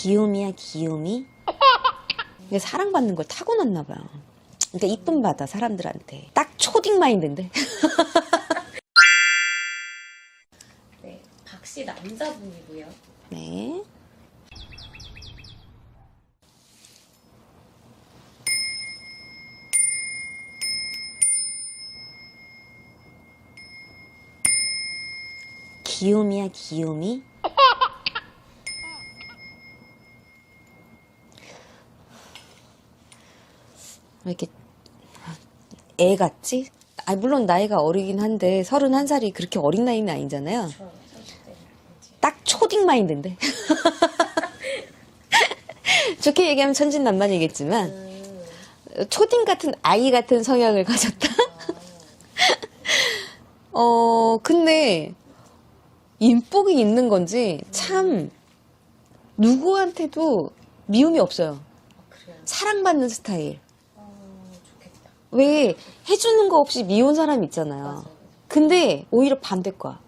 귀요미야 귀요미. 근데 사랑받는 걸 타고났나 봐요. 그러니까 이쁨 받아 사람들한테. 딱 초딩 마인드인데. 네, 박씨 남자분이고요. 네. 귀요미야 귀요미. 이렇게 애 같지? 아 물론 나이가 어리긴 한데 31살이 그렇게 어린 나이는 아니잖아요. 저 30대 이제 딱 초딩 마인드인데. 좋게 얘기하면 천진난만이겠지만 음, 초딩 같은 아이 같은 성향을 가졌다. 어 근데 인복이 있는 건지 참 누구한테도 미움이 없어요. 아. 사랑받는 스타일. 왜 해주는 거 없이 미운 사람 있잖아요. 근데 오히려 반대과.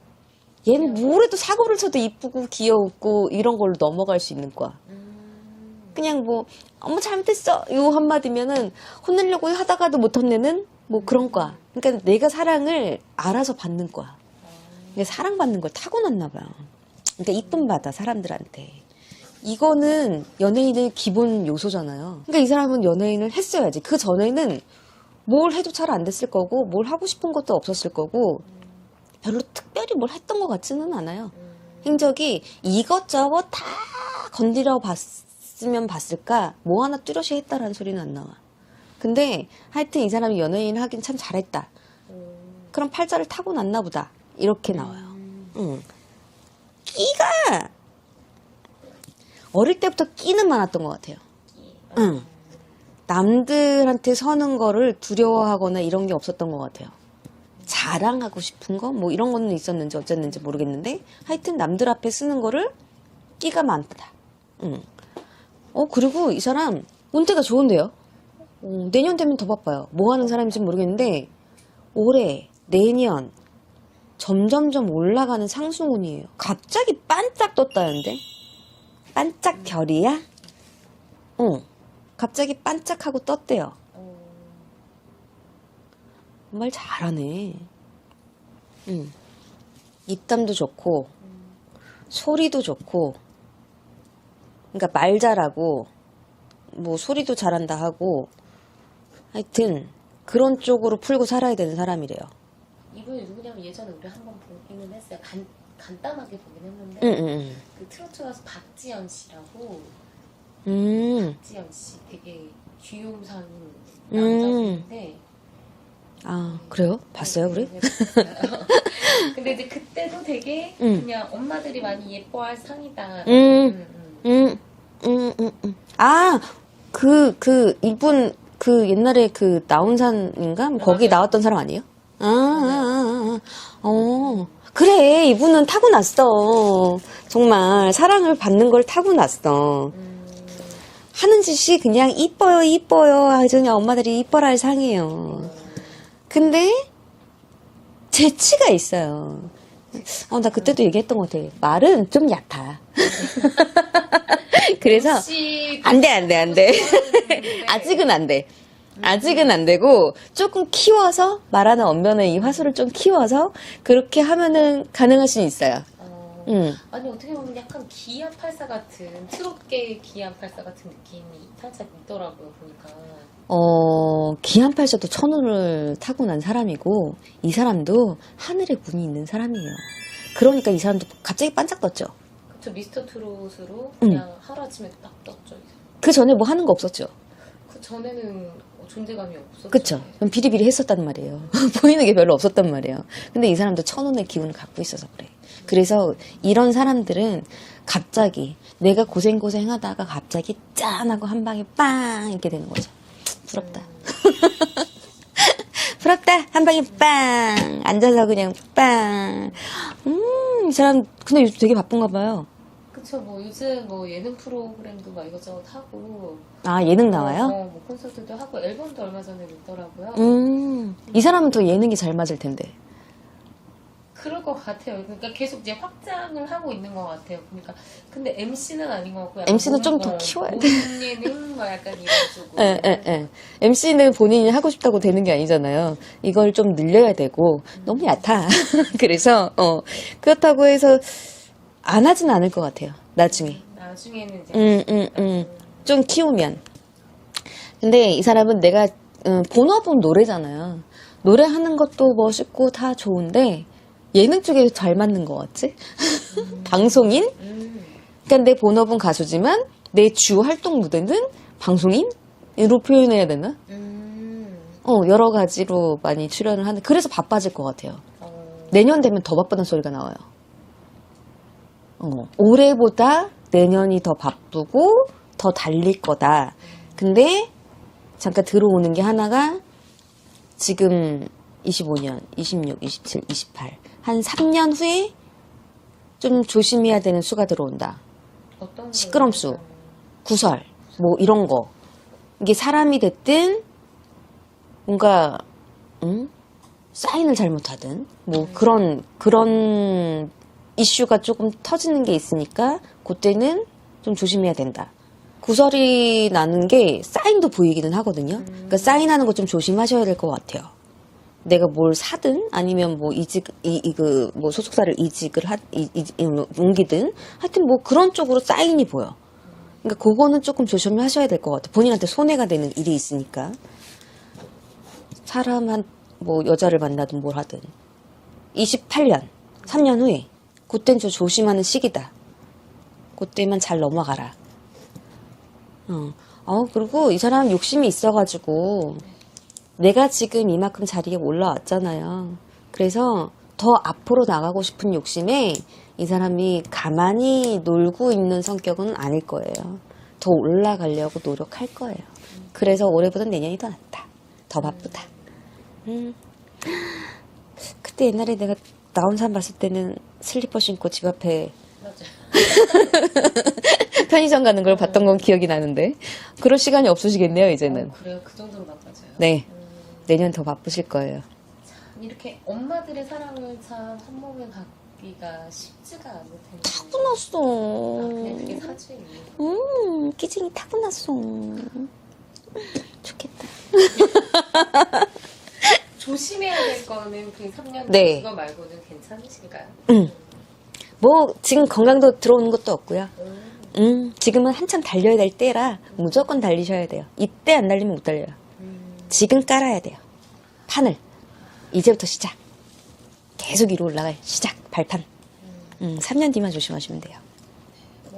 얘는 뭐래도 사고를 쳐도 이쁘고 귀여웠고 이런 걸로 넘어갈 수 있는 과. 음, 그냥 뭐 어머 잘못했어 요 한마디면은 혼내려고 하다가도 못 혼내는 뭐 그런 과. 그러니까 내가 사랑을 알아서 받는 과. 근데 사랑받는 걸 타고났나 봐요. 그러니까 이쁨 받아 사람들한테. 이거는 연예인의 기본 요소잖아요. 그러니까 이 사람은 연예인을 했어야지. 그 전에는 뭘 해도 잘 안 됐을 거고 뭘 하고 싶은 것도 없었을 거고 별로 특별히 뭘 했던 것 같지는 않아요. 음, 행적이 이것저것 다 건드려 봤으면 봤을까 뭐 하나 뚜렷이 했다라는 소리는 안 나와. 근데 하여튼 이 사람이 연예인 하긴 참 잘했다. 음, 그럼 팔자를 타고 났나 보다. 이렇게 나와요. 음, 응. 끼가 어릴 때부터 끼는 많았던 것 같아요. 이, 응. 남들한테 서는 거를 두려워하거나 이런 게 없었던 것 같아요. 자랑하고 싶은 거? 뭐 이런 거는 있었는지 어쨌는지 모르겠는데 하여튼 남들 앞에 쓰는 거를 끼가 많다. 응. 어, 그리고 이 사람 운태가 좋은데요? 어, 내년 되면 더 바빠요. 뭐 하는 사람인지 모르겠는데 올해, 내년 점점점 올라가는 상승운이에요. 갑자기 반짝 떴다는데? 반짝 별이야? 어. 갑자기 반짝하고 떴대요. 어, 말 잘하네. 응. 입담도 좋고, 소리도 좋고, 그러니까 말 잘하고, 뭐 소리도 잘한다 하고, 하여튼 그런 쪽으로 풀고 살아야 되는 사람이래요. 이분이 누구냐면 예전에 우리 한 번 보기는 했어요. 간, 간단하게 보긴 했는데 응, 응, 그 트로트 가수 박지연 씨라고 응. 음, 박지연 씨 되게 귀요상 음. 남자분인데 아, 그래요? 봤어요, 우리? 네. 근데 이제 그때도 되게 음. 그냥 엄마들이 많이 예뻐할 상이다. 음. 음, 응, 응, 응, 응. 아, 그, 그, 이분, 그 옛날에 그 나온산인가? 거기 맞아요. 나왔던 사람 아니에요? 아, 아, 아, 아, 어. 그래, 이분은 타고났어. 정말, 사랑을 받는 걸 타고났어. 음, 하는 짓이 그냥 이뻐요, 이뻐요. 아주 그냥 엄마들이 이뻐라 할 상이에요. 근데, 재치가 있어요. 어, 나 그때도 얘기했던 것 같아. 말은 좀 얕아. 그래서, 안 돼, 안 돼, 안 돼. 네. 아직은 안 돼. 아직은 안 되고, 조금 키워서, 말하는 언변의 이 화수를 좀 키워서, 그렇게 하면은 가능할 수는 있어요. 어, 음. 아니 어떻게 보면 약간 기안84 같은 트롯계 기안84 같은 느낌이 살짝 있더라고요 보니까. 어, 기안팔자도 천운을 타고난 사람이고, 이 사람도 하늘에 운이 있는 사람이에요. 그러니까 이 사람도 갑자기 반짝 떴죠. 저 미스터 트롯으로 음. 그냥 하루아침에 딱 떴죠. 그 전에 뭐 하는 거 없었죠. 그 전에는 존재감이 없었죠. 그쵸? 그럼 비리비리 했었단 말이에요. 보이는 게 별로 없었단 말이에요. 근데 이 사람도 천운의 기운을 갖고 있어서 그래. 그래서 이런 사람들은 갑자기 내가 고생고생 하다가 갑자기 짠 하고 한 방에 빵 이렇게 되는 거죠. 부럽다. 부럽다. 한 방에 빵. 앉아서 그냥 빵. 음, 이 사람 근데 요즘 되게 바쁜가 봐요. 그쵸 뭐 요즘 뭐 예능 프로그램도 막 이것저것 하고 아, 예능 나와요? 어, 뭐 콘서트도 하고 앨범도 얼마 전에 냈더라고요. 음, 이 사람은 더 예능이 잘 맞을 텐데. 그럴 것 같아요. 그러니까 계속 이제 확장을 하고 있는 것 같아요. 그러니까 근데 MC는 아닌 것 같고 약간 MC 는 몸- 좀더 어, 키워야 돼. 몸 예능 뭐 약간 이런 쪽으로. 예, 예, 예. MC는 본인이 하고 싶다고 되는 게 아니잖아요. 이걸 좀 늘려야 되고, 너무 얕아. 그래서, 어, 그렇다고 해서, 안 하진 않을 것 같아요. 나중에. 나중에는 이제 음, 음, 음. 좀 키우면. 근데 이 사람은 내가, 음, 본업은 노래잖아요. 노래하는 것도 멋있고 다 좋은데, 예능 쪽에 잘 맞는 것 같지? 방송인? 음. 그러니까 내 본업은 가수지만, 내 주 활동 무대는 방송인 으로 표현해야 되나? 음. 어, 여러 가지로 많이 출연을 하는, 그래서 바빠질 것 같아요. 어. 내년 되면 더 바쁘다는 소리가 나와요. 어, 올해보다 내년이 더 바쁘고 더 달릴 거다. 근데 잠깐 들어오는 게 하나가 지금 25년, 26, 27, 28. 한 3년 후에 좀 조심해야 되는 수가 들어온다. 시끄럼수. 구설, 뭐 이런 거. 이게 사람이 됐든 뭔가 응? 사인을 잘못하든 뭐 그런 그런 이슈가 조금 터지는 게 있으니까 그때는 좀 조심해야 된다. 구설이 나는 게 사인도 보이기는 하거든요. 그러니까 사인하는 거 좀 조심하셔야 될 것 같아요. 내가 뭘 사든 아니면 뭐 이직 이그 뭐 소속사를 이직을 하 이, 이, 이- 옮기든 하여튼 뭐 그런 쪽으로 사인이 보여. 그러니까 그거는 조금 조심하셔야 될 것 같아요. 본인한테 손해가 되는 일이 있으니까. 사람 한, 뭐, 여자를 만나든 뭘 하든. 28년, 3년 후에. 그땐 좀 조심하는 시기다. 그때만 잘 넘어가라. 어. 어, 그리고 이 사람 욕심이 있어가지고, 내가 지금 이만큼 자리에 올라왔잖아요. 그래서 더 앞으로 나가고 싶은 욕심에 이 사람이 가만히 놀고 있는 성격은 아닐 거예요. 더 올라가려고 노력할 거예요. 그래서 올해보다 내년이 더 낫다. 더 바쁘다. 음. 그때 옛날에 내가 나온 사람 봤을 때는 슬리퍼 신고 집 앞에. 편의점 가는 걸 봤던 건 기억이 나는데 그럴 시간이 없으시겠네요 이제는. 어, 그래요. 그 정도로 바빠져요. 네, 음, 내년 더 바쁘실 거예요. 이렇게 엄마들의 사랑을 참 한 몸에 갖기가 쉽지가 않을 텐데. 타고났어. 아, 그냥 그게 사주예요. 음, 끼쟁이 타고났어. 좋겠다. 조심해야 될 거는 그 3년 네. 그거 말고는 괜찮으신가요? 뭐 지금 건강도 들어오는 것도 없고요. 음. 음, 지금은 한참 달려야 될 때라 무조건 달리셔야 돼요. 이때 안 달리면 못 달려요. 음. 지금 깔아야 돼요. 판을. 이제부터 시작. 계속 위로 올라갈 시작. 발판. 음, 3년 뒤만 조심하시면 돼요.